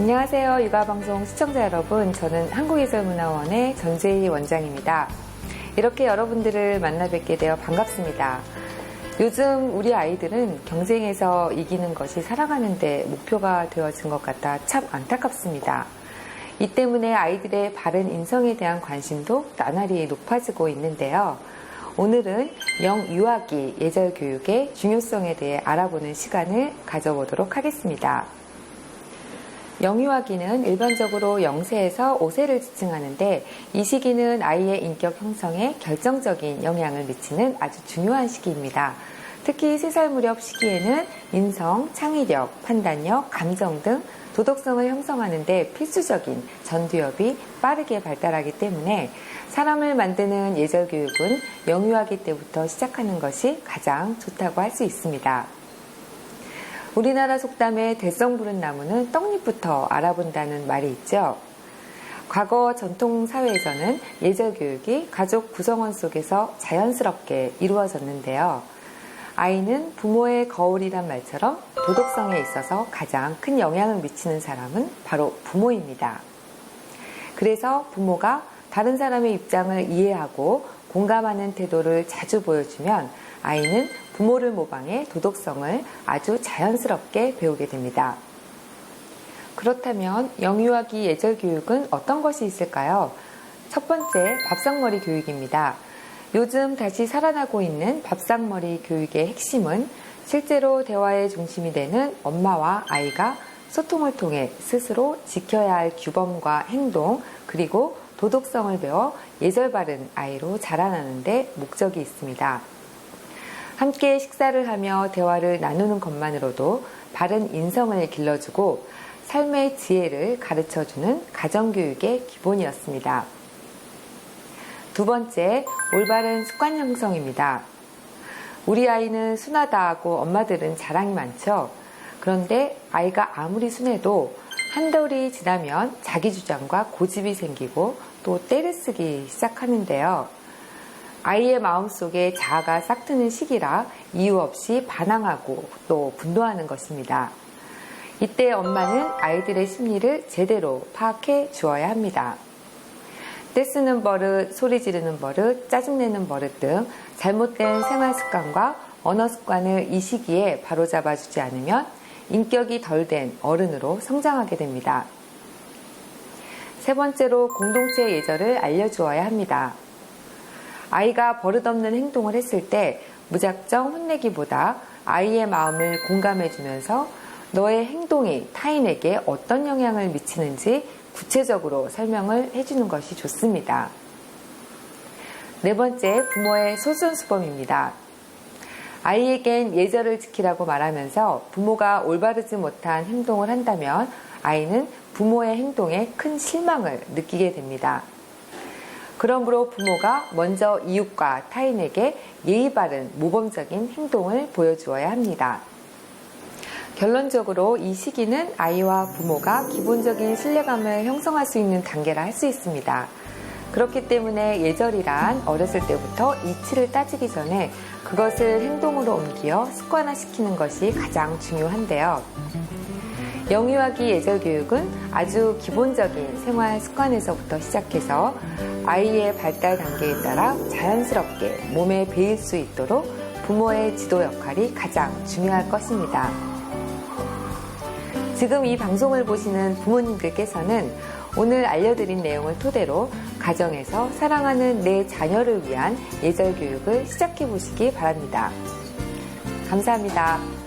안녕하세요. 육아방송 시청자 여러분. 저는 한국예술문화원의 전재희 원장입니다. 이렇게 여러분들을 만나 뵙게 되어 반갑습니다. 요즘 우리 아이들은 경쟁에서 이기는 것이 살아가는데 목표가 되어진 것 같아 참 안타깝습니다. 이 때문에 아이들의 바른 인성에 대한 관심도 나날이 높아지고 있는데요. 오늘은 영유아기 예절 교육의 중요성에 대해 알아보는 시간을 가져보도록 하겠습니다. 영유아기는 일반적으로 0세에서 5세를 지칭하는데 이 시기는 아이의 인격 형성에 결정적인 영향을 미치는 아주 중요한 시기입니다. 특히 3살 무렵 시기에는 인성, 창의력, 판단력, 감정 등 도덕성을 형성하는데 필수적인 전두엽이 빠르게 발달하기 때문에 사람을 만드는 예절 교육은 영유아기 때부터 시작하는 것이 가장 좋다고 할 수 있습니다. 우리나라 속담에 대성 부른 나무는 떡잎부터 알아본다는 말이 있죠. 과거 전통 사회에서는 예절 교육이 가족 구성원 속에서 자연스럽게 이루어졌는데요. 아이는 부모의 거울이란 말처럼 도덕성에 있어서 가장 큰 영향을 미치는 사람은 바로 부모입니다. 그래서 부모가 다른 사람의 입장을 이해하고 공감하는 태도를 자주 보여주면 아이는 부모를 모방해 도덕성을 아주 자연스럽게 배우게 됩니다. 그렇다면 영유아기 예절 교육은 어떤 것이 있을까요? 첫 번째, 밥상머리 교육입니다. 요즘 다시 살아나고 있는 밥상머리 교육의 핵심은 실제로 대화의 중심이 되는 엄마와 아이가 소통을 통해 스스로 지켜야 할 규범과 행동, 그리고 도덕성을 배워 예절 바른 아이로 자라나는데 목적이 있습니다. 함께 식사를 하며 대화를 나누는 것만으로도 바른 인성을 길러주고 삶의 지혜를 가르쳐주는 가정교육의 기본이었습니다. 두 번째, 올바른 습관 형성입니다. 우리 아이는 순하다고 엄마들은 자랑이 많죠. 그런데 아이가 아무리 순해도 한 달이 지나면 자기 주장과 고집이 생기고 또 때를 쓰기 시작하는데요. 아이의 마음속에 자아가 싹트는 시기라 이유 없이 반항하고 또 분노하는 것입니다. 이때 엄마는 아이들의 심리를 제대로 파악해 주어야 합니다. 떼쓰는 버릇, 소리 지르는 버릇, 짜증내는 버릇 등 잘못된 생활 습관과 언어 습관을 이 시기에 바로잡아 주지 않으면 인격이 덜 된 어른으로 성장하게 됩니다. 세 번째로 공동체 예절을 알려주어야 합니다. 아이가 버릇없는 행동을 했을 때 무작정 혼내기보다 아이의 마음을 공감해주면서 너의 행동이 타인에게 어떤 영향을 미치는지 구체적으로 설명을 해주는 것이 좋습니다. 네 번째, 부모의 솔선수범입니다. 아이에겐 예절을 지키라고 말하면서 부모가 올바르지 못한 행동을 한다면 아이는 부모의 행동에 큰 실망을 느끼게 됩니다. 그러므로 부모가 먼저 이웃과 타인에게 예의 바른 모범적인 행동을 보여주어야 합니다. 결론적으로 이 시기는 아이와 부모가 기본적인 신뢰감을 형성할 수 있는 단계라 할 수 있습니다. 그렇기 때문에 예절이란 어렸을 때부터 이치를 따지기 전에 그것을 행동으로 옮겨 습관화시키는 것이 가장 중요한데요. 영유아기 예절 교육은 아주 기본적인 생활 습관에서부터 시작해서 아이의 발달 단계에 따라 자연스럽게 몸에 배일 수 있도록 부모의 지도 역할이 가장 중요할 것입니다. 지금 이 방송을 보시는 부모님들께서는 오늘 알려드린 내용을 토대로 가정에서 사랑하는 내 자녀를 위한 예절 교육을 시작해 보시기 바랍니다. 감사합니다.